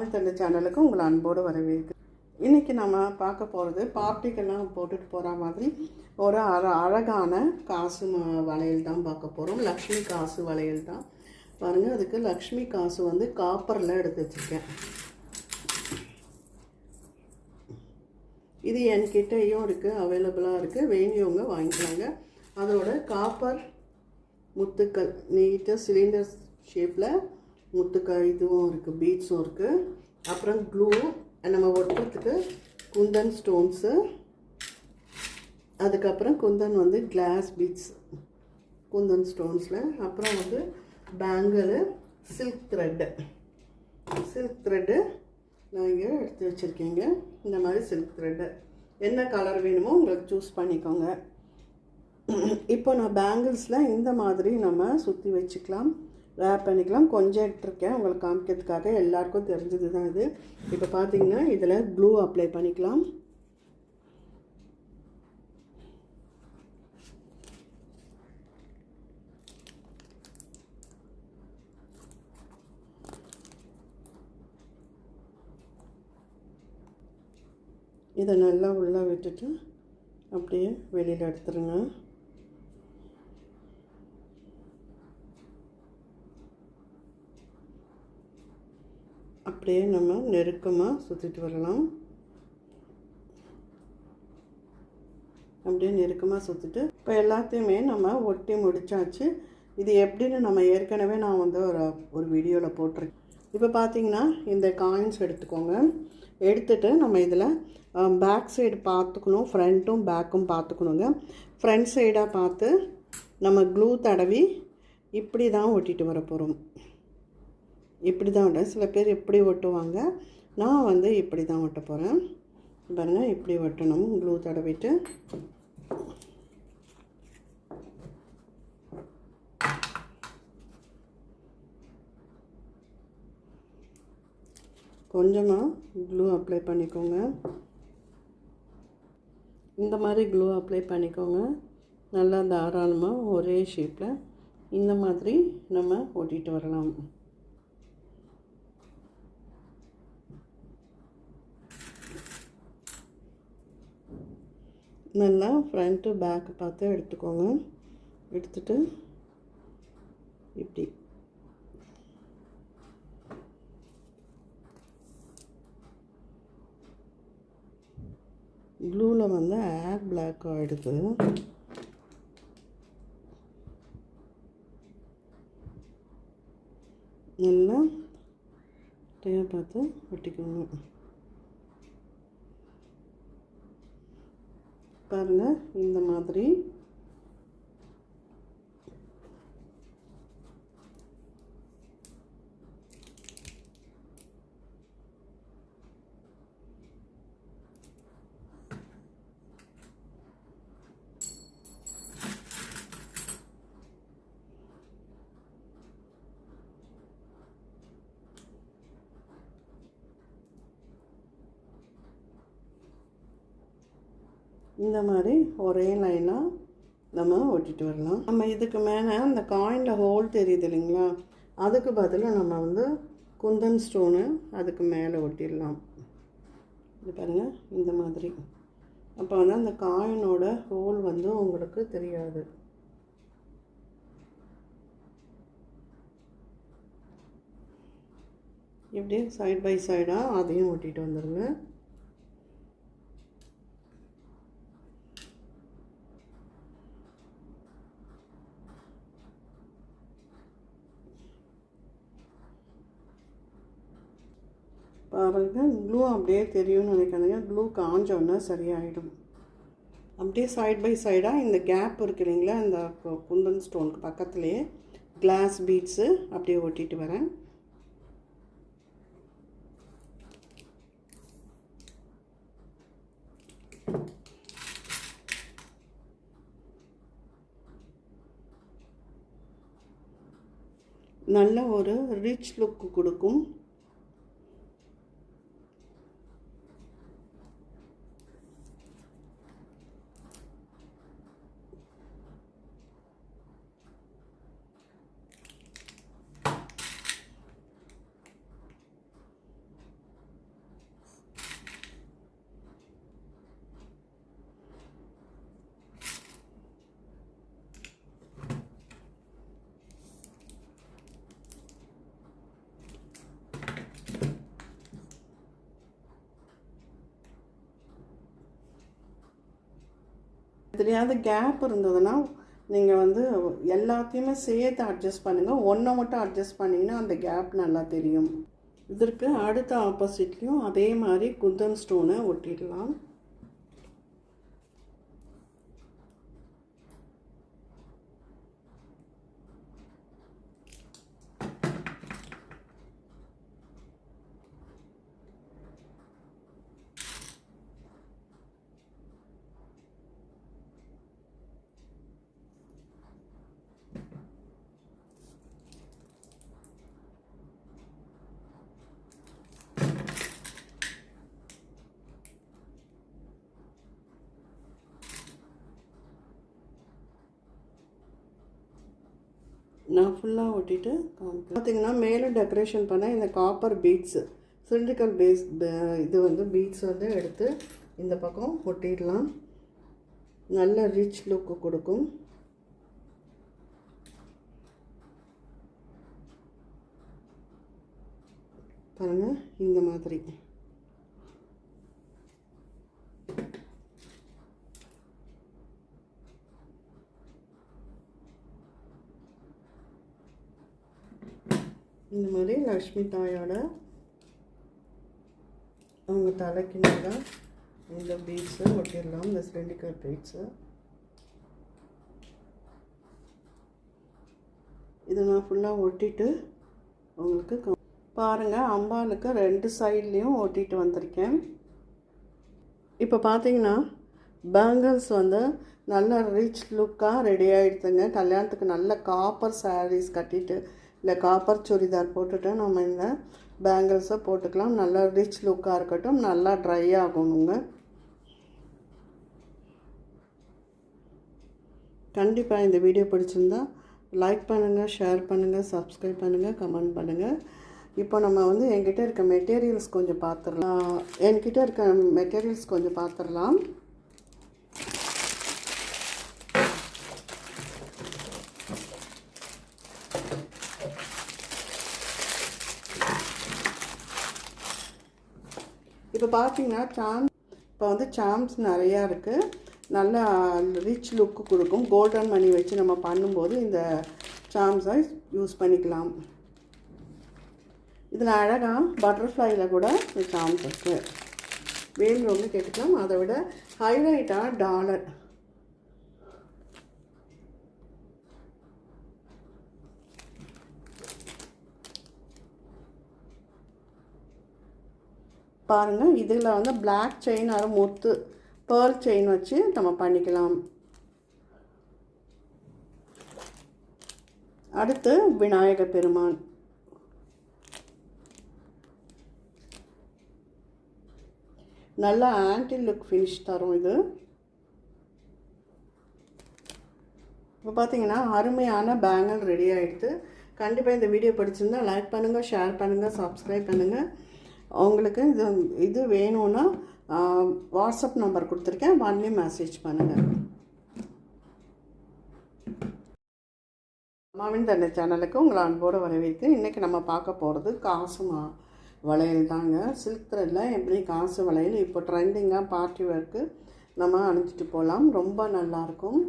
தமிழ் தந்தை சேனலுக்கு உங்களை அன்போடு வரவேற்கு இன்றைக்கி நம்ம பார்க்க போகிறது பார்ட்டிக்கெல்லாம் போட்டுட்டு போகிற மாதிரி ஒரு அற அழகான காசு வளையல் தான் பார்க்க போகிறோம் லக்ஷ்மி காசு வளையல் தான். பாருங்கள் அதுக்கு லக்ஷ்மி காசு வந்து காப்பரில் எடுத்து வச்சுருக்கேன். இது என்கிட்டயும் இருக்குது அவைலபிளாக இருக்குது வேண்டியவங்க வாங்கிக்கலாங்க. அதோட காப்பர் முத்துக்கள் நீட்டாக சிலிண்டர் ஷேப்பில் முத்துக்காய் இதுவும் இருக்குது பீட்ஸும் இருக்குது அப்புறம் க்ளூ நம்ம ஒட்டுறதுக்கு குந்தன் ஸ்டோன்ஸு அதுக்கப்புறம் குந்தன் வந்து கிளாஸ் பீட்ஸ் குந்தன் ஸ்டோன்ஸில் அப்புறம் வந்து bangle silk thread silk thread நான் இங்கே எடுத்து வச்சுருக்கீங்க. இந்த மாதிரி சில்க் த்ரெட்டு என்ன கலர் வேணுமோ உங்களுக்கு சூஸ் பண்ணிக்கோங்க. இப்போ நான் பேங்கிள்ஸில் இந்த மாதிரி நம்ம சுற்றி வச்சுக்கலாம். வேப் பண்ணிக்கலாம். கொஞ்சம் எடுத்துருக்கேன். உங்களுக்கு காமிக்கிறதுக்காக எல்லாருக்கும் தெரிஞ்சது தான் இது. இப்போ பார்த்தீங்கன்னா இதில் க்ளூ அப்ளை பண்ணிக்கலாம். இதை நல்லா உள்ளே விட்டுட்டு அப்படியே வெளியில் எடுத்துருங்க. அப்படியே நம்ம நெருக்கமாக சுற்றிட்டு வரலாம். அப்படியே நெருக்கமாக சுற்றிட்டு இப்போ எல்லாத்தையுமே நம்ம ஒட்டி முடித்தாச்சு இது எப்படின்னு நம்ம ஏற்கனவே நான் வந்து ஒரு ஒரு வீடியோவில் போட்டிருக்கேன். இப்போ பார்த்தீங்கன்னா இந்த காயின்ஸ் எடுத்துக்கோங்க. எடுத்துட்டு நம்ம இதில் பேக் சைடு பார்த்துக்கணும் ஃப்ரண்ட்டும் பேக்கும் பார்த்துக்கணுங்க ஃப்ரண்ட் சைடாக பார்த்து நம்ம க்ளூ தடவி இப்படி தான் ஒட்டிட்டு வர போகிறோம் இப்படி தான் விட்டேன். சில பேர் எப்படி ஒட்டுவாங்க. நான் வந்து இப்படி தான் ஒட்ட போகிறேன் பாருங்கள் இப்படி ஒட்டணும். க்ளூ தடவிட்டு. கொஞ்சமாக க்ளூ அப்ளை பண்ணிக்கோங்க. இந்த மாதிரி க்ளூ அப்ளை பண்ணிக்கோங்க. நல்லா தாராளமாக ஒரே ஷேப்பில் இந்த மாதிரி நம்ம ஒட்டிகிட்டு வரலாம். நல்லா ஃப்ரண்ட்டு பேக்கு பார்த்து எடுத்துக்கோங்க. எடுத்துட்டு இப்படி. ப்ளூவில் வந்து ஏர் பிளாக் ஆகிடுது நல்லா டைய பார்த்து ஒட்டிக்கோங்க. பாருங்கள் இந்த மாதிரி. இந்த மாதிரி ஒரே லைனாக நம்ம ஒட்டிட்டு வரலாம். நம்ம இதுக்கு மேலே அந்த காயினில் ஹோல் தெரியுது இல்லைங்களா? அதுக்கு பதிலாக நம்ம வந்து குந்தன் ஸ்டோனு அதுக்கு மேலே ஒட்டிடலாம். இது பாருங்கள் இந்த மாதிரி. அப்போ வந்து அந்த காயினோட ஹோல் வந்து உங்களுக்கு தெரியாது. இப்படியே சைட் பை சைடாக அதையும் ஒட்டிட்டு வந்துடுங்க பாருங்கள் ப்ளூ அப்படியே தெரியும்னு நினைக்காதீங்க. ப்ளூ காஞ்சோன்னா சரியாயிடும். அப்படியே சைட் பை சைடாக இந்த கேப் இருக்கு இல்லைங்களா? இந்த கு- குந்தன் ஸ்டோனுக்கு பக்கத்துலேயே கிளாஸ் பீட்ஸு அப்படியே ஒட்டிட்டு வரேன். நல்ல ஒரு ரிச் லுக் கொடுக்கும் எதுலையாவது கேப் இருந்ததுன்னா நீங்கள் வந்து எல்லாத்தையுமே சேர்த்து அட்ஜஸ்ட் பண்ணுங்கள் ஒன்றை மட்டும் அட்ஜஸ்ட் பண்ணிங்கன்னா அந்த கேப் நல்லா தெரியும். இதற்கு அடுத்த ஆப்போசிட்லேயும் அதே மாதிரி குந்தன் ஸ்டோனை ஒட்டிடலாம். நான் ஃபுல்லாக ஒட்டிட்டு காமிக்கிறேன். பார்த்தீங்கன்னா மேலே டெக்கரேஷன் பண்ண இந்த காப்பர் பீட்ஸு சிலிண்ட்ரிக்கல் பேஸ் இது வந்து பீட்ஸ் வந்து எடுத்து இந்த பக்கம் ஒட்டிடலாம். நல்ல ரிச் லுக்கு கொடுக்கும். பாருங்கள் இந்த மாதிரி. இந்த மாதிரி லக்ஷ்மி தாயோட அவங்க தலைக்கு மேலே இந்த பீட்ஸு ஒட்டிடலாம் இந்த சிலிண்டிக்கல் பீட்ஸு இதை நான் ஃபுல்லாக ஒட்டிட்டு உங்களுக்கு பாருங்கள் அம்பானுக்கு அம்பாளுக்கு ரெண்டு சைட்லேயும் ஒட்டிட்டு வந்திருக்கேன். இப்போ பார்த்தீங்கன்னா பேங்கிள்ஸ் வந்து நல்ல ரிச் லுக்காக ரெடி ஆகிடுதுங்க கல்யாணத்துக்கு நல்ல காப்பர் சாரீஸ் கட்டிட்டு இல்லை காப்பர் சுடிதார் போட்டுட்டு நம்ம இந்த பேங்கிள்ஸை போட்டுக்கலாம். நல்லா ரிச் லுக்காக இருக்கட்டும். நல்லா ட்ரை ஆகணுங்க. கண்டிப்பாக இந்த வீடியோ பிடிச்சிருந்தா லைக் பண்ணுங்கள் ஷேர் பண்ணுங்கள் சப்ஸ்கிரைப் பண்ணுங்கள் கமெண்ட் பண்ணுங்கள் இப்போ நம்ம வந்து என்கிட்ட இருக்க மெட்டீரியல்ஸ் கொஞ்சம் பார்த்துடலாம். என்கிட்ட இருக்க மெட்டீரியல்ஸ் கொஞ்சம் பார்த்துடலாம். இப்போ பார்த்தீங்கன்னா சாம் இப்போ வந்து சாம்ஸ் நிறையா இருக்குது நல்லா ரிச் லுக்கு கொடுக்கும். கோல்டன் மணி வச்சு நம்ம பண்ணும்போது இந்த சாம்ஸை யூஸ் பண்ணிக்கலாம். இதில் அழகாக பட்டர்ஃப்ளையில் கூட இந்த சாம்ஸ் இருக்குது வேணுறவங்க கேட்டுக்கலாம். அதை விட ஹைலைட்டாக டாலர் பாருங்கள் இதில் வந்து பிளாக் செயின் அது முத்து பேர்ல் செயின் வச்சு நம்ம பண்ணிக்கலாம். அடுத்து விநாயக பெருமான். நல்ல ஆன்டி லுக் ஃபினிஷ் தரும் இது. இப்போ பார்த்தீங்கன்னா அருமையான பேங்கல் ரெடி ஆகிடுது கண்டிப்பாக இந்த வீடியோ பிடிச்சிருந்தால் லைக் பண்ணுங்கள் ஷேர் பண்ணுங்கள் சப்ஸ்கிரைப் பண்ணுங்கள் உங்களுக்கு இது இது வேணும்னா வாட்ஸ்அப் நம்பர் கொடுத்துருக்கேன். ஒன்லி மெசேஜ் பண்ணுங்கள் அம்மாவின் தன்னை சேனலுக்கு உங்களை அன்போடு வரவேற்று இன்றைக்கி நம்ம பார்க்க போகிறது காசு மா வளையல் தாங்க. சில்க் த்ரெட்டில் எப்படி காசு வளையல்? இப்போ ட்ரெண்டிங்காக பார்ட்டி ஒர்க்கு நம்ம அணிஞ்சிட்டு போகலாம் ரொம்ப நல்லாயிருக்கும்